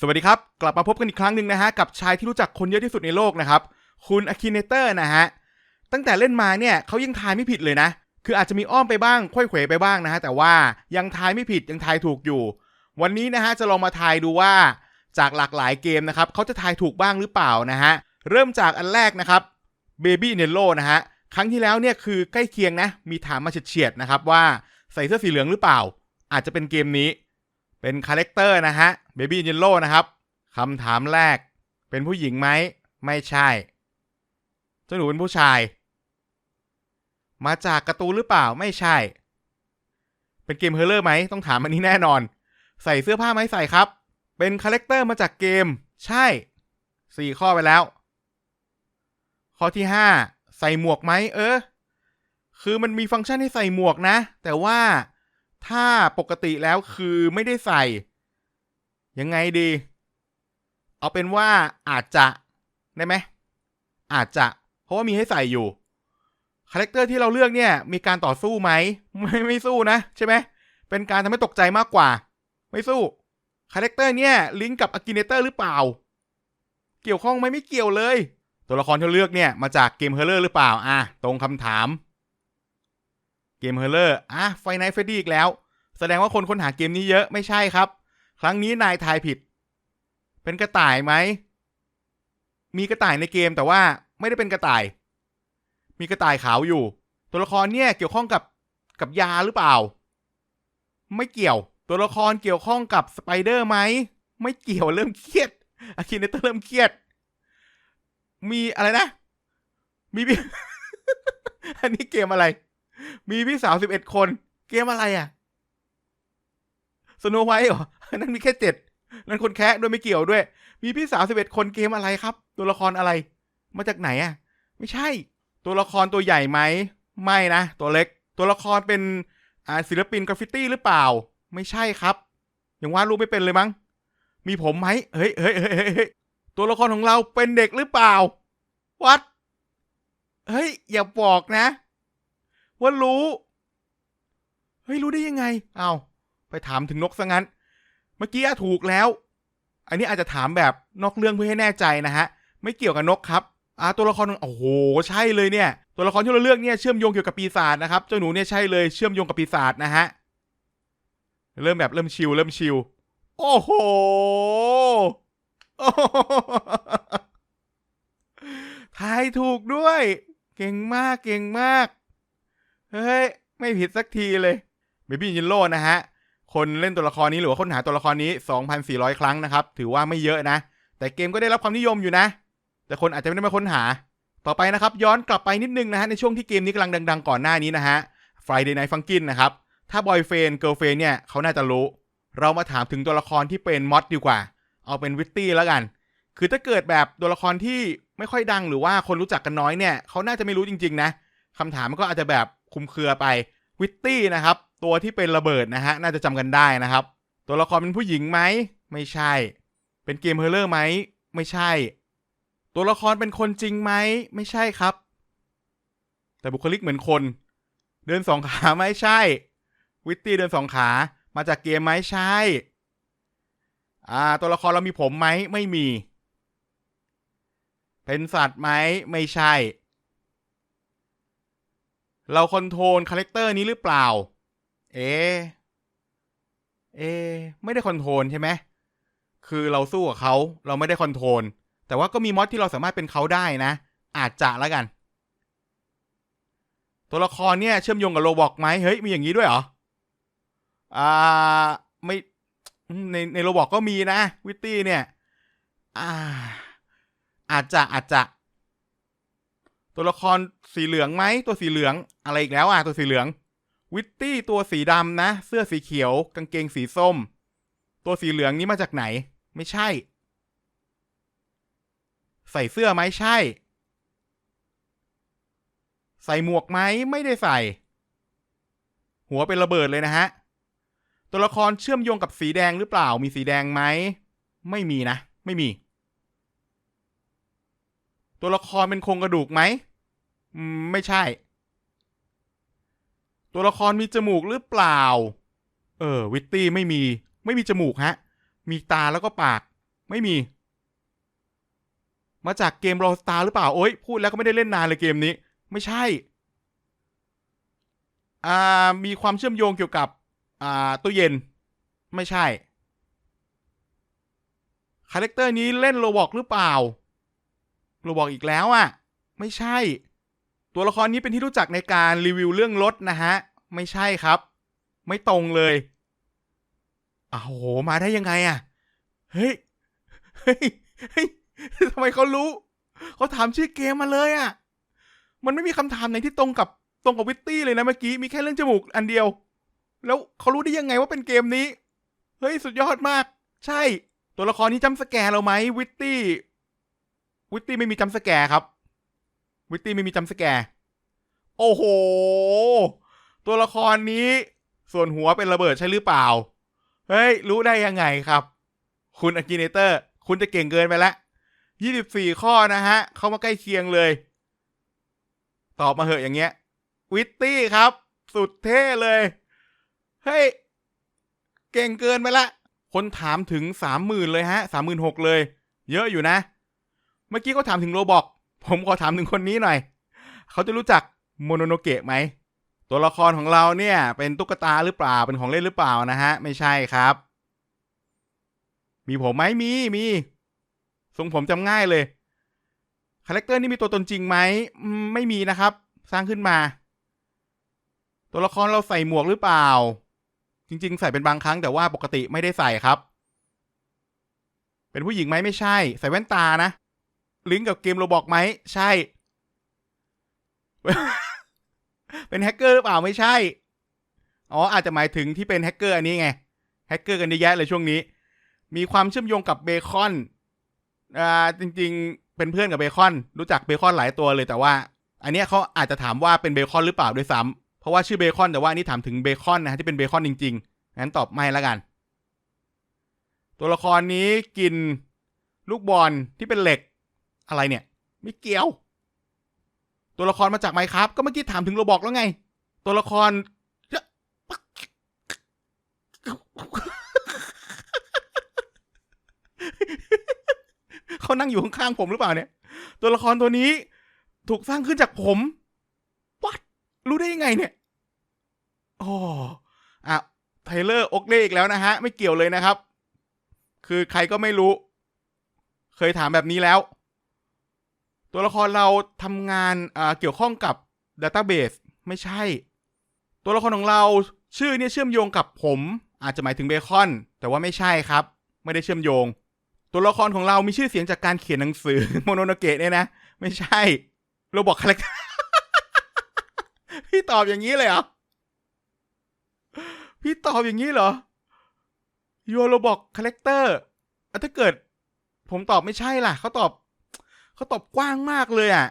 สวัสดีครับ กลับมาพบกันอีกครั้งหนึ่งนะฮะ กับชายที่รู้จักคนเยอะที่สุดในโลกนะครับ คุณอคินเนเตอร์นะฮะ ตั้งแต่เล่นมาเนี่ยเขายังทายไม่ผิดเลยนะ คืออาจจะมีอ้อมไปบ้างค่อยเขวไปบ้างนะฮะ แต่ว่ายังทายไม่ผิดยังทายถูกอยู่ วันนี้นะฮะจะลองมาทายดูว่า จากหลากหลายเกมนะครับเขาจะทายถูกบ้างหรือเปล่านะฮะ เริ่มจากอันแรกนะครับ Baby n e l l o นะฮะครั้งที่แล้วเนี่ยคือใกล้เคียงนะมีถามมาเฉียดๆนะครับว่าใส่เสื้อสีเหลืองหรือเปล่า อาจจะเป็นเกมนี้ เป็นคาแรคเตอร์นะฮะ Baby n e l l o นะครับคำถามแรก เป็นผู้หญิงไหม ไม่ใช่เจ้าหนูเป็นผู้ชาย มาจากการ์ตูนหรือเปล่าไม่ใช่ เป็นเกมเฮอร์เลอร์ไหมต้องถามอันนี้แน่นอน ใส่เสื้อผ้าไหมใส่ครับ เป็นคาแรคเตอร์มาจากเกม ใช่สี่ข้อไปแล้ว ข้อที่ห้าใส่หมวกไหมเออ คือมันมีฟังก์ชันให้ใส่หมวกนะ แต่ว่า ถ้าปกติแล้วคือไม่ได้ใส่ ยังไงดี เอาเป็นว่าอาจจะได้ไหมอาจจะ เพราะว่ามีให้ใส่อยู่คาแรคเตอร์ที่เราเลือกเนี่ย มีการต่อสู้ไหมไม่ไม่สู้นะ ใช่ไหมเป็นการทำให้ตกใจมากกว่า ไม่สู้คาแรคเตอร์เนี่ย ลิงก์กับอ k กิเนเตอร์หรือเปล่า เกี่ยวข้องไหมไม่เกี่ยวเลย ตัวละครที่เราเลือกเนี่ย มาจากเกมเฮอร์เลอร์หรือเปล่าอะตรงคำถาม เกมเฮอร์เลอร์อะไฟไนท์เฟดดี้อีกแล้ว แสดงว่าคนค้นหาเกมนี้เยอะไม่ใช่ครับ ครั้งนี้นายทายผิด เป็นกระต่ายไหม มีกระต่ายในเกมแต่ว่าไม่ได้เป็นกระต่าย มีกระต่ายขาวอยู่ ตัวละครเนี่ยเกี่ยวข้องกับกับยาหรือเปล่า ไม่เกี่ยว ตัวละครเกี่ยวข้องกับสไปเดอร์ไหม ไม่เกี่ยวเริ่มเครียดอาคินเนเตอร์เริ่มเครียด มีอะไรนะ มีบีอันนี้เกมอะไร มีพี่สาวสิบเอ็ดคน เกมอะไรอะสโนไวท์เหรอ นั่นมีแค่เจ็ดนั่นคนแคะด้วยไม่เกี่ยวด้วย มีพี่สาวสิบเอ็ดคนเกมอะไรครับ ตัวละครอะไร มาจากไหนอะ ไม่ใช่ ตัวละครตัวใหญ่ไหม ไม่นะ ตัวเล็ก ตัวละครเป็นศิลปินกราฟฟิตี้หรือเปล่า ไม่ใช่ครับ ยังวาดรูปไม่เป็นเลยมั้ง มีผมไหมเฮ้เฮ้เฮ้ยเฮ้ยเฮ้ยตัวละครของเราเป็นเด็กหรือเปล่า วัด เฮ้ย อย่าบอกนะ ว่ารู้ เฮ้ยรู้ได้ยังไง เอา้าไปถามถึงนกซะงั้น เมื่อกี้ถูกแล้ว อันนี้อาจจะถามแบบนอกเรื่องเพื่อให้แน่ใจนะฮะ ไม่เกี่ยวกับนกครับอ่าตัวละครโอ้โหใช่เลยเนี่ย ตัวละครที่เราเลือกเนี่ยเชื่อมโยงเกี่ยวกับปีศาจนะครับ เจ้าหนูเนี่ยใช่เลยเชื่อมโยงกับปีศาจนะฮะ เริ่มแบบเริ่มชิลเริ่มชิลโอ้โหโอ้โหทายถูกด้วย เก่งมากเก่งมาก เฮ้ย ไม่ผิดสักทีเลยเบบี้ยินโลนะฮะ คนเล่นตัวละครนี้หรือว่าค้นหาตัวละครนี้ 2,400 ครั้งนะครับ ถือว่าไม่เยอะนะ แต่เกมก็ได้รับความนิยมอยู่นะ แต่คนอาจจะไม่ได้มาค้นหา ต่อไปนะครับ ย้อนกลับไปนิดนึงนะฮะ ในช่วงที่เกมนี้กำลังดัง ๆ ก่อนหน้านี้นะฮะ Friday Night Funkin' นะครับ ถ้าบอยเฟนเกิร์ลเฟนเนี่ยเขาน่าจะรู้ เรามาถามถึงตัวละครที่เป็นมอดดีกว่า เอาเป็นวิตตี้แล้วกัน คือถ้าเกิดแบบตัวละครที่ไม่ค่อยดังหรือว่าคนรู้จักกันน้อยเนี่ยเขาน่าจะไม่รู้จริง ๆ นะคำถามมันก็อาจจะแบบ คุมเครือไปวิตตี้นะครับ ตัวที่เป็นระเบิดนะฮะน่าจะจำกันได้นะครับ ตัวละครเป็นผู้หญิงไหมไม่ใช่ เป็นเกมเฮอร์เลอร์ไหมไม่ใช่ ตัวละครเป็นคนจริงไหมไม่ใช่ครับ แต่บุคลิกเหมือนคน เดินสองขาไม่ใช่ วิตตี้เดินสองขามาจากเกมไหมใช่อ่าตัวละครเรามีผมไหมไม่มี เป็นสัตว์ไหมไม่ใช่ เราคอนโทรลคาแรคเตอร์นี้หรือเปล่า เอ๊ะเอ๊ะไม่ได้คอนโทรลใช่ไหม คือเราสู้กับเขาเราไม่ได้คอนโทรล แต่ว่าก็มีมอดที่เราสามารถเป็นเขาได้นะ อาจจะแล้วกัน ตัวละครเนี่ยเชื่อมโยงกับโรบอกไหมเฮ้ย มีอย่างนี้ด้วยเหรอ อ่า ไม่ ในในโรบอกก็มีนะ วิตตี้เนี่ย อ่า อาจจะอาจจะ ตัวละครสีเหลืองไหมตัวสีเหลืองอะไรอีกแล้วอะตัวสีเหลือง วิตตี้ตัวสีดำนะ เสื้อสีเขียว กางเกงสีส้ม ตัวสีเหลืองนี้มาจากไหน ไม่ใช่ ใส่เสื้อไหมใช่ ใส่หมวกไหมไม่ได้ใส่ หัวเป็นระเบิดเลยนะฮะ ตัวละครเชื่อมโยงกับสีแดงหรือเปล่า มีสีแดงไหมไม่มีนะ ไม่มี ตัวละครเป็นโครงกระดูกไหมอืม ไม่ใช่ ตัวละครมีจมูกหรือเปล่า เออ วิตตี้ไม่มี ไม่มีจมูกฮะ มีตาแล้วก็ปาก ไม่มี มาจากเกม r o สตาหรือเปล่า โอ๊ยพูดแล้วก็ไม่ได้เล่นนานเลยเกมนี้ ไม่ใช่ อ่า มีความเชื่อมโยงเกี่ยวกับ อ่าตู้เย็น ไม่ใช่ คาแรคเตอร์นี้เล่นโรบอกหรือเปล่าโรบอกอีกแล้วอะ่ะ ไม่ใช่ ตัวละครนี้เป็นที่รู้จักในการรีวิวเรื่องรถนะฮะ ไม่ใช่ครับ ไม่ตรงเลยอ้าวโห มาได้ยังไงอะ่ะ เฮ้ย เฮ้ย เฮ้ยทำไมเขารู้ เขาถามชื่อเกมมาเลยอะ่ะ มันไม่มีคำถามไหนที่ตรงกับตรงกับวิตตี้เลยนะเมื่อกี้ มีแค่เรื่องจมูกอันเดียว แล้วเขารู้ได้ยังไงว่าเป็นเกมนี้ เฮ้ย สุดยอดมาก ใช่ ตัวละครนี้จำสแกร์เราไหมวิตตี้ วิตตี้ไม่มีจำสแกร์ครับ วิตตี้ไม่มีจำสแกร์โอ้โห ตัวละครนี้ ส่วนหัวเป็นระเบิดใช่หรือเปล่า เฮ้ย รู้ได้ยังไงครับ คุณอากิเนเตอร์ คุณจะเก่งเกินไปล้วยี่สิบสี่ข้อนะฮะ เข้ามาใกล้เคียงเลย ตอบมาเหอะอย่างเงี้ย วิตตี้ครับ สุดเท่เลย เฮ้ย เก่งเกินไปละ คนถามถึงสามหมื่นเลยฮะสามหมื่นหกเลย เยอะอยู่นะ เมื่อกี้ก็ถามถึงโรบอก ผมขอถามถึงคนนี้หน่อย เขาจะรู้จักโมโนโนเกะไหม ตัวละครของเราเนี่ย เป็นตุ๊กตาหรือเปล่า เป็นของเล่นหรือเปล่านะฮะ ไม่ใช่ครับ มีผมไหมมี มี ทรงผมจำง่ายเลย คาแรคเตอร์นี่มีตัวตนจริงไหมอืมไม่มีนะครับ สร้างขึ้นมา ตัวละครเราใส่หมวกหรือเปล่า จริง ๆ ใส่เป็นบางครั้งแต่ว่าปกติไม่ได้ใส่ครับ เป็นผู้หญิงไหมไม่ใช่ ใส่แว่นตานะ ลิงก์กับเกมโรบอกไหม ใช่ เป็นแฮกเกอร์หรือเปล่าไม่ใช่ อ๋อ อาจจะหมายถึงที่เป็นแฮกเกอร์อันนี้ไง แฮกเกอร์กันเยอะแยะเลยช่วงนี้ มีความเชื่อมโยงกับเบคอน อ่า จริง ๆ เป็นเพื่อนกับเบคอน รู้จักเบคอนหลายตัวเลยแต่ว่า อันเนี้ยเขาอาจจะถามว่าเป็นเบคอนหรือเปล่าด้วยซ้ำเพราะว่าชื่อเบคอนแต่ว่านี่ถามถึงเบคอนนะฮะที่เป็นเบคอนจริงๆงั้นตอบไม่ละกัน ตัวละครนี้กินลูกบอลที่เป็นเหล็ก อะไรเนี่ย ไม่เกี่ยว ตัวละครมาจากไมครับ ก็เมื่อกี้ถามถึงโรบอกแล้วไง ตัวละครเขานั่งอยู่ข้างๆผมหรือเปล่าเนี่ย ตัวละครตัวนี้ ถูกสร้างขึ้นจากผมวัดรู้ได้ยังไงเนี่ยอ๋ออะไทเลอร์อกเล่อีกแล้วนะฮะ ไม่เกี่ยวเลยนะครับ คือใครก็ไม่รู้ เคยถามแบบนี้แล้ว ตัวละครเราทำงานเกี่ยวข้องกับ Database ไม่ใช่ ตัวละครของเราชื่อเนี่ยเชื่อมโยงกับผม อาจจะหมายถึงเบคอน แต่ว่าไม่ใช่ครับ ไม่ได้เชื่อมโยง ตัวละครของเรามีชื่อเสียงจากการเขียนหนังสือโมโนโนเกะเนี่ยนะ ไม่ใช่เราบอกคาแรคพี่ตอบอย่างนี้เลยเหรอ พี่ตอบอย่างนี้เหรอยูโรบอกคาแรคเตอร์ถ้าเกิด ผมตอบไม่ใช่ล่ะ เขาตอบ เขาตอบกว้างมากเลยอะ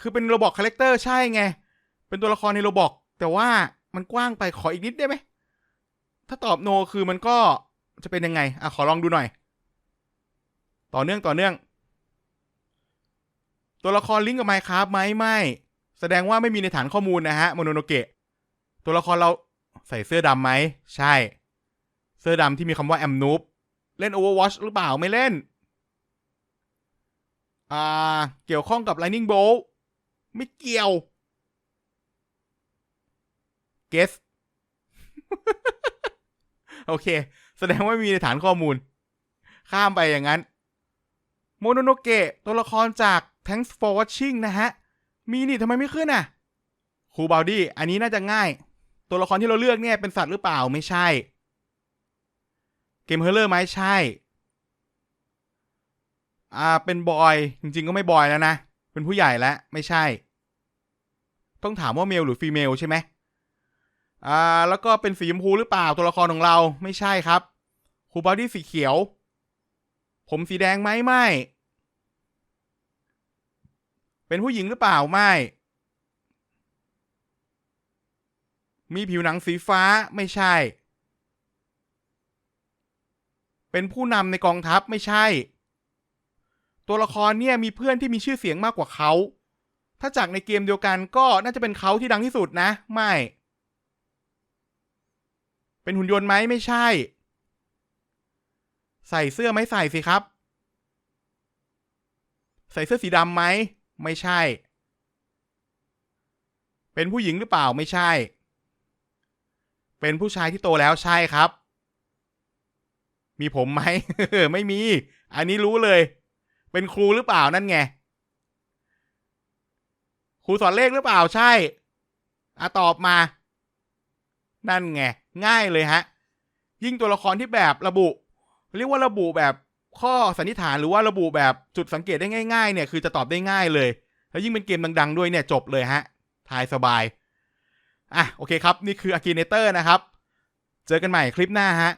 คือเป็นโรบอกคาแรคเตอร์ใช่ไง เป็นตัวละครในโรบอก แต่ว่ามันกว้างไปขออีกนิดได้ไหม ถ้าตอบโนคือมันก็จะเป็นยังไง อะ ขอลองดูหน่อย ต่อเนื่องต่อเนื่อง ตัวละครลิงก์กับไมค์ครับไหมไม่ แสดงว่าไม่มีในฐานข้อมูลนะฮะโมโนโนเกะ ตัวละครเราใส่เสื้อดำไหม ใช่ เสื้อดำที่มีคำว่าแอมนูบเล่น Overwatch หรือเปล่าไม่เล่น อ่า เกี่ยวข้องกับ Lightning Bolt ไม่เกี่ยว Guess โอเค แสดงว่ามีในฐานข้อมูล ข้ามไปอย่างนั้น โมโนโนเกะตัวละครจาก Thanks for watching นะฮะ มีนี่ทำไมไม่ขึ้นอะครูบาวดี้อันนี้น่าจะง่าย ตัวละครที่เราเลือกเนี่ยเป็นสัตว์หรือเปล่าไม่ใช่ เกมเฮอร์เลอร์ไหมใช่ อ่าเป็นบอยจริงๆก็ไม่บอยแล้วนะ เป็นผู้ใหญ่แล้วไม่ใช่ ต้องถามว่าเมลหรือฟีเมลใช่ไหมอ่าแล้วก็เป็นสีชมพูหรือเปล่าตัวละครของเราไม่ใช่ครับครูบาวดี้สีเขียว ผมสีแดงไหมไม่ เป็นผู้หญิงหรือเปล่าไม่ มีผิวหนังสีฟ้าไม่ใช่ เป็นผู้นำในกองทัพไม่ใช่ ตัวละครเนี่ยมีเพื่อนที่มีชื่อเสียงมากกว่าเขา ถ้าจากในเกมเดียวกันก็น่าจะเป็นเขาที่ดังที่สุดนะ ไม่ เป็นหุ่นยนต์ไหมไม่ใช่ ใส่เสื้อไหมใส่สิครับ ใส่เสื้อสีดำไหม ไม่ใช่ เป็นผู้หญิงหรือเปล่าไม่ใช่ เป็นผู้ชายที่โตแล้วใช่ครับ มีผมไหม ไม่มี อันนี้รู้เลย เป็นครูหรือเปล่านั่นไง ครูสอนเลขหรือเปล่าใช่อะตอบมา นั่นไง ง่ายเลยฮะ ยิ่งตัวละครที่แบบระบุ เรียกว่าระบุแบบข้อสันนิษฐานหรือว่าระบุแบบจุดสังเกตได้ง่ายๆ เนี่ยคือจะตอบได้ง่ายเลย แล้วยิ่งเป็นเกมดัง ๆ ด้วยเนี่ยจบเลยฮะ ทายสบาย อะโอเคครับ นี่คือ Akinator นะครับ เจอกันใหม่คลิปหน้าฮะ